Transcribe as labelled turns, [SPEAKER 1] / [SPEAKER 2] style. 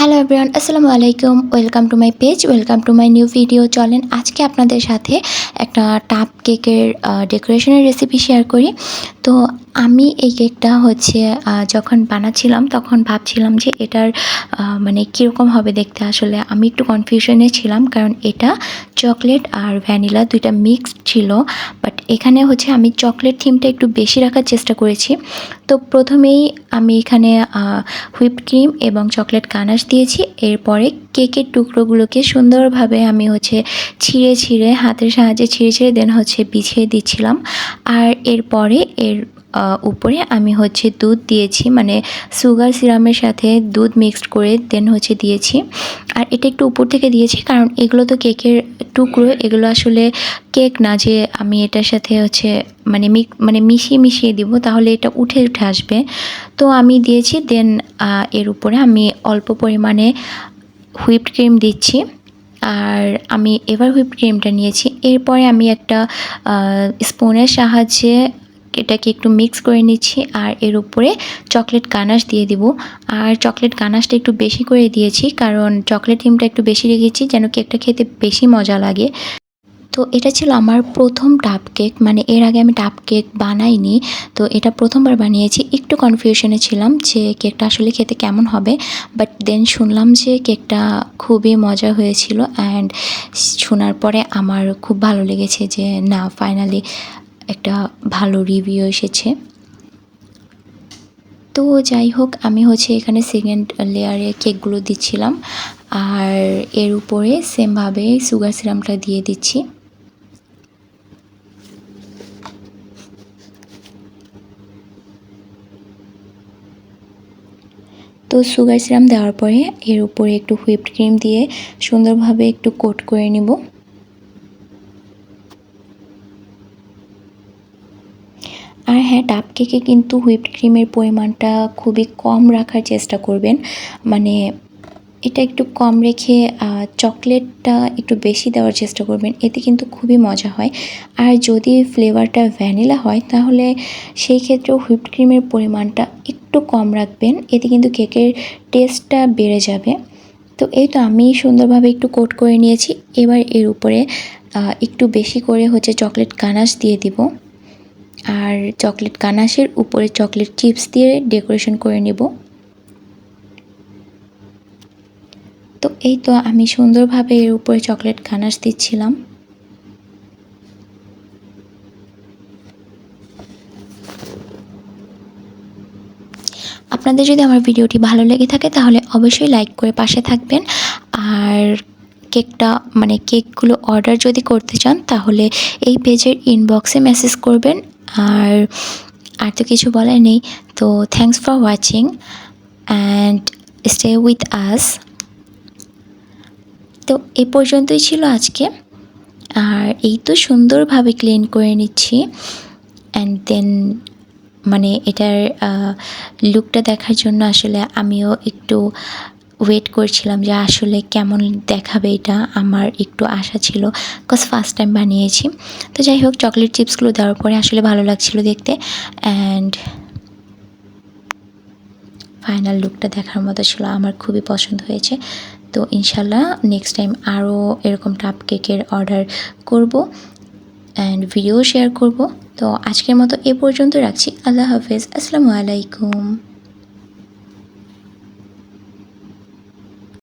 [SPEAKER 1] Hello everyone আসসালামু আলাইকুম welcome to my page welcome to my new video চলেন আজকে আপনাদের সাথে একটা টাপ কেকের ডেকোরেশনের রেসিপি শেয়ার করি। তো আমি এই কেকটা হচ্ছে যখন বানাচ্ছিলাম তখন ভাবছিলাম যে এটার মানে কীরকম হবে দেখতে। আসলে আমি একটু কনফিউশনে ছিলাম কারণ এটা চকলেট আর ভ্যানিলা দুইটা মিক্সড ছিল। বাট এখানে হচ্ছে আমি চকলেট থিমটা একটু বেশি রাখার চেষ্টা করেছি। তো প্রথমেই আমি এখানে হুইপ ক্রিম এবং চকলেট কানাশ দিয়েছি। এরপরে কেকের টুকরোগুলোকে সুন্দরভাবে আমি হচ্ছে ছিঁড়ে ছিঁড়ে, হাতের সাহায্যে ছিঁড়ে ছিঁড়ে দেন হচ্ছে বিছিয়ে দিচ্ছিলাম। আর এরপরে এর উপরে আমি হচ্ছে দুধ দিয়েছি মানে সুগার সিরামের সাথে দুধ মিক্সড করে দেন হচ্ছে দিয়েছি। আর এটা একটু উপর থেকে দিয়েছি, কারণ এগুলো তো কেকের টুকরো, এগুলো আসলে কেক না যে আমি এটার সাথে হচ্ছে মানে মানে মিশিয়ে মিশিয়ে দিব, তাহলে এটা উঠে উঠে আসবে। তো আমি দিয়েছি দেন এর উপরে আমি অল্প পরিমাণে হুইপড ক্রিম দিচ্ছি। আর আমি এবার হুইপ ক্রিমটা নিয়েছি। এরপরে আমি একটা স্পুনের সাহায্যে এটাকে একটু মিক্স করে নিচ্ছি আর এর উপরে চকলেট গানাশ দিয়ে দিব। আর চকলেট গানাশটা একটু বেশি করে দিয়েছি কারণ চকলেট ক্রিমটা একটু বেশি রেখেছি যেন কেকটা খেতে বেশি মজা লাগে। তো এটা ছিল আমার প্রথম ডাব কেক মানে এর আগে আমি ডাব কেক বানাইনি। তো এটা প্রথমবার বানিয়েছি, একটু কনফিউশনে ছিলাম যে কেকটা আসলে খেতে কেমন হবে। বাট দেন শুনলাম যে কেকটা খুবই মজা হয়েছিল অ্যান্ড শোনার পরে আমার খুব ভালো লেগেছে যে না ফাইনালি একটা ভালো রিভিউ এসেছে। তো যাই হোক, আমি হচ্ছে এখানে সেকেন্ড লেয়ারে কেকগুলো দিচ্ছিলাম। আর এর উপরে সেমভাবে সুগার সিরামটা দিয়ে দিচ্ছি। তো সুগার সিরাম দেওয়ার পরে এর উপরে একটু হুইপড ক্রিম দিয়ে সুন্দরভাবে একটু কোট করে নিব। আর হ্যাঁ ডাব কেকে কিন্তু হুইপড ক্রিমের পরিমাণটা খুবই কম রাখার চেষ্টা করবেন। মানে এটা একটু কম রেখে চকলেটটা একটু বেশি দেওয়ার চেষ্টা করবেন। এতে কিন্তু খুবই মজা হয়। আর যদি ফ্লেভারটা ভ্যানিলা হয়, তাহলে সেই ক্ষেত্রেও হুইপড ক্রিমের পরিমাণটা একটু কম রাখবেন। এতে কিন্তু কেকের টেস্টটা বেড়ে যাবে। তো এই তো আমি সুন্দরভাবে একটু কোট করে নিয়েছি। এবার এর উপরে একটু বেশি করে হচ্ছে চকলেট গানাশ দিয়ে দিব। আর চকলেট গানাশের উপরে চকলেট চিপস দিয়ে ডেকোরেশন করে নেব। তো এই তো আমি সুন্দরভাবে এর উপরে চকলেট গানাশ দিচ্ছিলাম। আপনাদের যদি আমার ভিডিওটি ভালো লেগে থাকে তাহলে অবশ্যই লাইক করে পাশে থাকবেন। আর কেকটা মানে কেকগুলো অর্ডার যদি করতে চান তাহলে এই পেজের ইনবক্সে মেসেজ করবেন। আর আর তো কিছু বলার নেই। তো thanks for watching and stay with us তো এ পর্যন্তই ছিল আজকে। আর এই তো সুন্দরভাবে ক্লিন করে নিচ্ছি। অ্যান্ড দেন মানে এটার লুকটা দেখার জন্য আসলে আমিও একটু ওয়েট করছিলাম যে আসলে কেমন দেখাবে এটা আমার একটু আশা ছিল বিকজ ফার্স্ট টাইম বানিয়েছি। তো যাই হোক চকলেট চিপসগুলো দেওয়ার পরে আসলে ভালো লাগছিল দেখতে অ্যান্ড ফাইনাল লুকটা দেখার মতো ছিল, আমার খুবই পছন্দ হয়েছে। তো ইনশাল্লাহ নেক্সট টাইম আরও এরকম টাপ কেকের অর্ডার করব অ্যান্ড ভিডিও শেয়ার করব। তো আজকের মতো এ পর্যন্ত রাখছি, আল্লাহ হাফেজ, আসসালামু আলাইকুম।